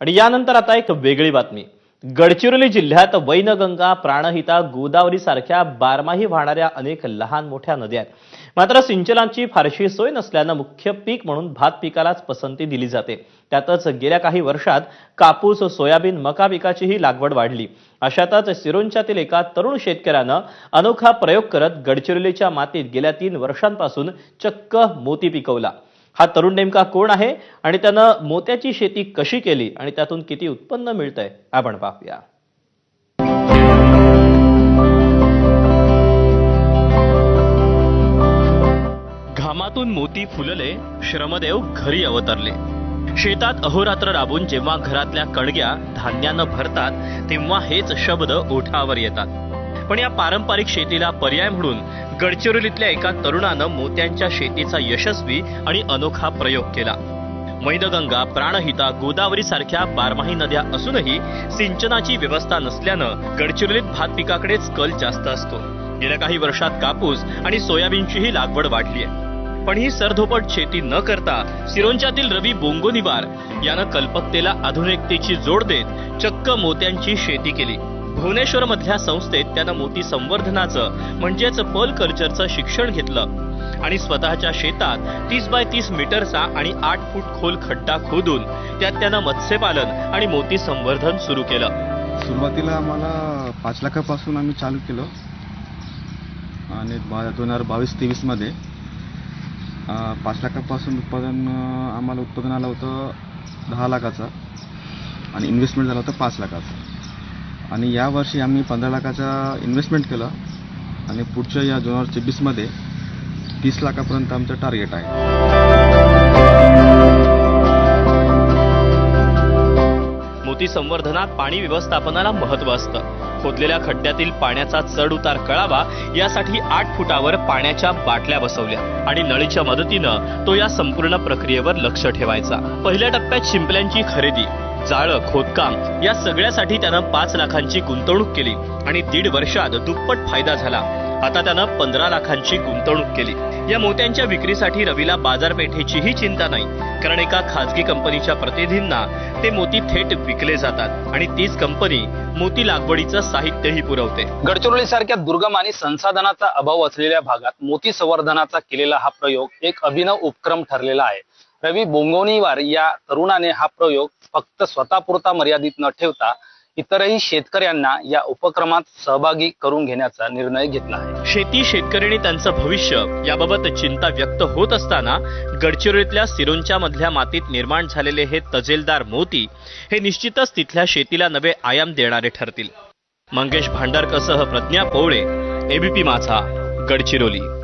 आणि यानंतर आता एक वेगळी बातमी. गडचिरोली जिल्ह्यात वैनगंगा प्राणहिता गोदावरी सारख्या बारमाही वाहणाऱ्या अनेक लहान मोठ्या नद्या आहेत. मात्र सिंचनाची फारशी सोय नसल्यानं मुख्य पीक म्हणून भात पिकालाच पसंती दिली जाते. त्यातच गेल्या काही वर्षात कापूस सोयाबीन मका पिकाचीही लागवड वाढली. अशातच सिरोंच्यातील एका तरुण शेतकऱ्यानं अनोखा प्रयोग करत गडचिरोलीच्या मातीत गेल्या तीन वर्षांपासून चक्क मोती पिकवला. हा तरुण नेमका कोण आहे आणि त्यानं मोत्याची शेती कशी केली आणि त्यातून किती उत्पन्न मिळतंय आपण पाहूया. घामातून मोती फुलले श्रमदेव घरी अवतरले. शेतात अहोरात्र राबून जेव्हा घरातल्या कणग्या धान्यानं भरतात तेव्हा हेच शब्द ओठावर येतात. पण या पारंपरिक शेतीला पर्याय म्हणून गडचिरोलीतल्या एका तरुणानं मोत्यांच्या शेतीचा यशस्वी आणि अनोखा प्रयोग केला. वैनगंगा प्राणहिता गोदावरी सारख्या बारमाही नद्या असूनही सिंचनाची व्यवस्था नसल्यानं गडचिरोलीत भात पिकाकडेच कल जास्त असतो. गेल्या काही वर्षात कापूस आणि सोयाबीनचीही लागवड वाढली आहे पण ही सरधोपट शेती न करता सिरोंच्यातील रवी बोंगोनिवार यानं कल्पकतेला आधुनिकतेची जोड देत चक्क मोत्यांची शेती केली. भुवनेश्वर मधल्या संस्थेत त्यानं मोती संवर्धनाचं म्हणजेच पर्ल कल्चरचं शिक्षण घेतलं. आणि स्वतःच्या शेतात तीस बाय तीस मीटरचा आणि आठ फूट खोल खड्डा खोदून त्यात त्यानं मत्स्यपालन आणि मोती संवर्धन सुरू केलं. सुरुवातीला आम्हाला पाच लाखापासून आम्ही चालू केलं. आणि बा दोन हजार बावीस तेवीसमध्ये पाच लाखापासून उत्पादन आम्हाला उत्पादन आलं होतं दहा लाखाचं. आणि इन्व्हेस्टमेंट झालं होतं पाच लाखाचं. आणि यावर्षी आम्ही पंधरा लाखाचा इन्व्हेस्टमेंट केलं आणि पुढच्या या दोन हजार चोवीसमध्ये तीस लाखापर्यंत आमचं टार्गेट आहे. मोती संवर्धनात पाणी व्यवस्थापनाला महत्त्व असतं. खोदलेल्या खड्ड्यातील पाण्याचा चढ उतार कळावा यासाठी आठ फुटावर पाण्याच्या बाटल्या बसवल्या आणि नळीच्या मदतीनं तो या संपूर्ण प्रक्रियेवर लक्ष ठेवायचा. पहिल्या टप्प्यात शिंपल्यांची खरेदी जाळं खोदकाम या सगळ्यासाठी त्यानं पाच लाखांची गुंतवणूक केली आणि दीड वर्षात दुप्पट फायदा झाला. आता त्यानं पंधरा लाखांची गुंतवणूक केली. या मोत्यांच्या विक्रीसाठी रवीला बाजारपेठेचीही चिंता नाही कारण एका खासगी कंपनीच्या प्रतिनिधींना ते मोती थेट विकले जातात आणि तीच कंपनी मोती लागवडीचं साहित्यही पुरवते. गडचिरोली सारख्या दुर्गम आणि संसाधनाचा अभाव असलेल्या भागात मोती संवर्धनाचा केलेला हा प्रयोग एक अभिनव उपक्रम ठरलेला आहे. रवी बोंगोनीवार या तरुणाने हा प्रयोग फक्त स्वतःपुरता मर्यादित न ठेवता इतरही शेतकऱ्यांना या उपक्रमात सहभागी करून घेण्याचा निर्णय घेतला आहे. शेती शेतकरी आणि त्यांचं भविष्य याबाबत चिंता व्यक्त होत असताना गडचिरोलीतल्या सिरोंच्या मधल्या मातीत निर्माण झालेले हे तजेलदार मोती हे निश्चितच तिथल्या शेतीला नवे आयाम देणारे ठरतील. मंगेश भांडारकसह प्रज्ञा पोवळे एबीपी माझा गडचिरोली.